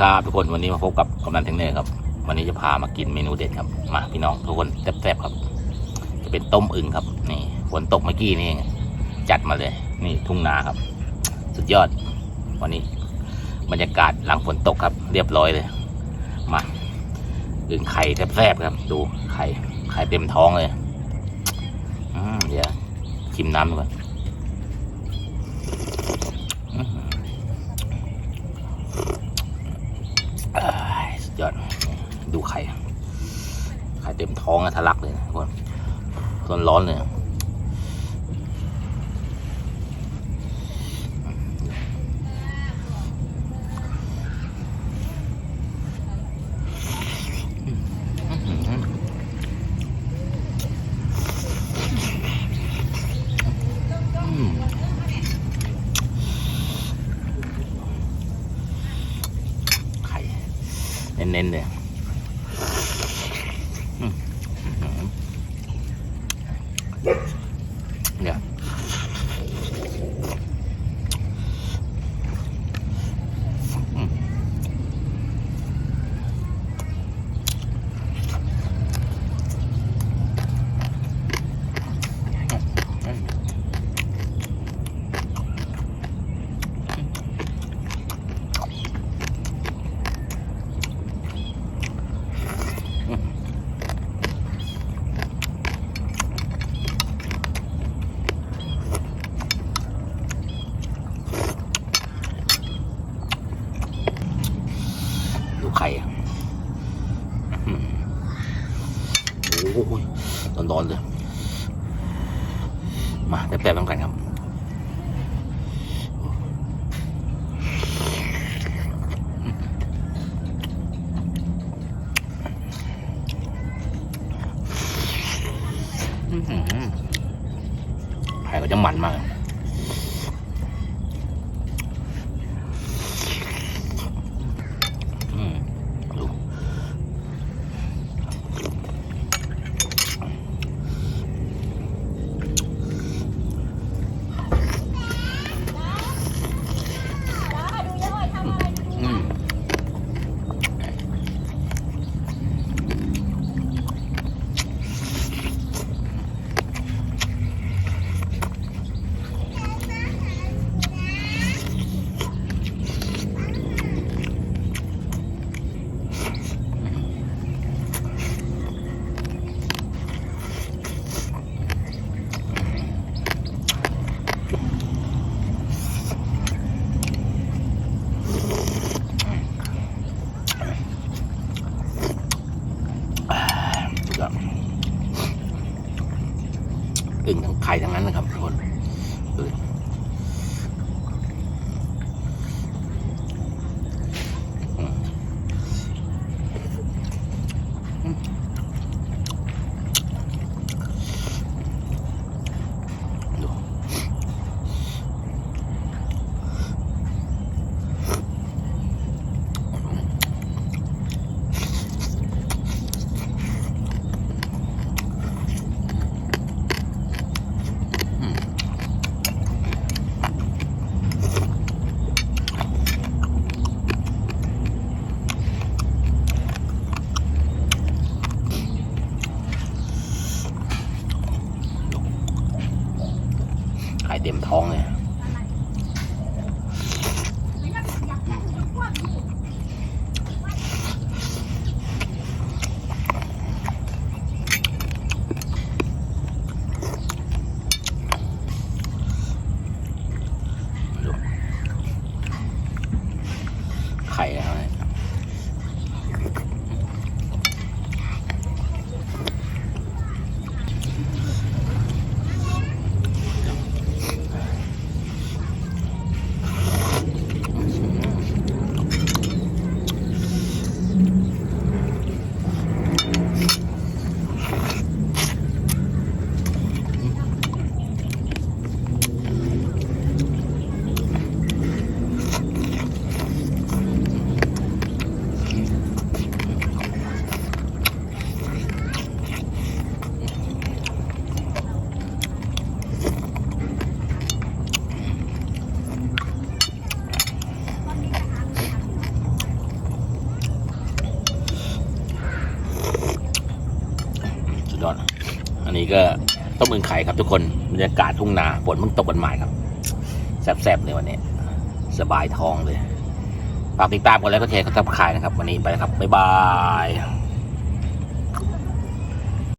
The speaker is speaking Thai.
ครับทุกคนวันนี้มาพบกับกำนันเทงเนอร์ครับ วันนี้จะพามากินเมนูเด็ดครับ มาพี่น้องทุกคนแซ่บๆครับ จะเป็นต้มอึ่งครับ นี่ฝนตกเมื่อกี้นี่เองจัดมาเลย นี่ทุ่งนาครับ สุดยอด วันนี้บรรยากาศหลังฝนตกครับ เรียบร้อยเลย มาอึ่งไข่แซ่บๆครับ ดูไข่ไข่เต็มท้องเลยอืมเดี๋ยวชิมน้ำดูก่อนอื้อหือ อ้ายสุดยอดดูไข่ ไข่เต็ม ท้องอะทะลักเลยนะทุกคนร้อนร้อนเลยไข่เน้นๆเลยอืมอื้อหือเดี๋ยวอืมดูไข่อะอื้อหือโอ้โห ร้อนเลย มาแป๊บๆต้องกันครับหือไข่ก็จะมันมาก อืมดูอืมสุดยอด่นทั้งไข่ทั้งนั้นนะครับทุกคน ข่เต็มท้องเลยดูไข่แล้วเนี่ย ยอด อันนี้ ก็ต้มอึ่งไข่ครับทุกคนบรรยากาศทุ่งนาฝนมันตกกันใหม่ครับแซ่บๆเลยวันนี้ สบายท้องเลยฝากติดตามกันแล้วก็แชร์กับทับขายนะครับ วันนี้ไปแล้วครับ บ๊ายบาย